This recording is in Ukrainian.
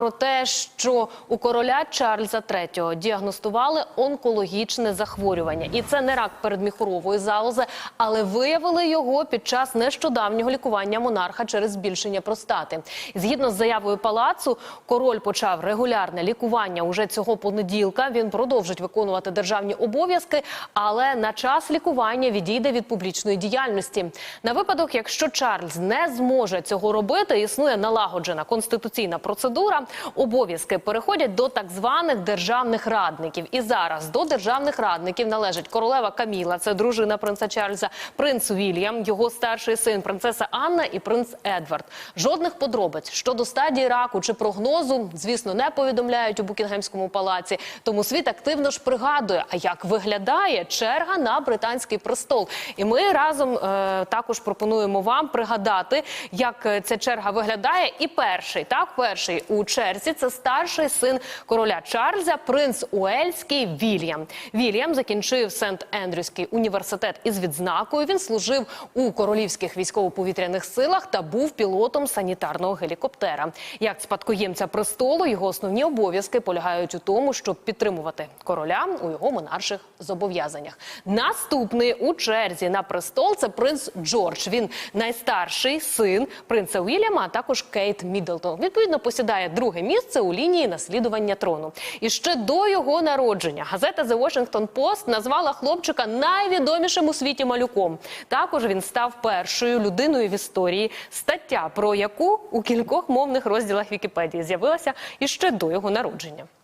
Про те, що у короля Чарльза III діагностували онкологічне захворювання, і це не рак передміхурової залози, але виявили його під час нещодавнього лікування монарха через збільшення простати. Згідно з заявою палацу, король почав регулярне лікування уже цього понеділка. Він продовжить виконувати державні обов'язки, але на час лікування відійде від публічної діяльності. На випадок, якщо Чарльз не зможе цього робити, існує налагоджена конституційна процедура. Обов'язки переходять до так званих державних радників. І зараз до державних радників належать королева Каміла, це дружина принца Чарльза, принц Вільям, його старший син, принцеса Анна і принц Едвард. Жодних подробиць щодо стадії раку чи прогнозу, звісно, не повідомляють у Букінгемському палаці. Тому світ активно ж пригадує, а як виглядає черга на британський престол. І ми разом е, також пропонуємо вам пригадати, як е, ця черга виглядає. І перший, так, перший у черзі це старший син короля Чарльза, принц Уельський Вільям. Вільям закінчив Сент-Ендрюський університет із відзнакою. Він служив у королівських військово-повітряних силах та був пілотом санітарного гелікоптера. Як спадкоємця престолу, його основні обов'язки полягають у тому, щоб підтримувати короля у його монарших зобов'язаннях. Наступний у черзі на престол це принц Джордж. Він найстарший син принца Уільяма, а також Кейт Міддлтон. Відповідно, посідає друге місце у лінії наслідування трону. І ще до його народження газета The Washington Post назвала хлопчика найвідомішим у світі малюком. Також він став першою людиною в історії, стаття про яку у кількох мовних розділах Вікіпедії з'явилася іще до його народження.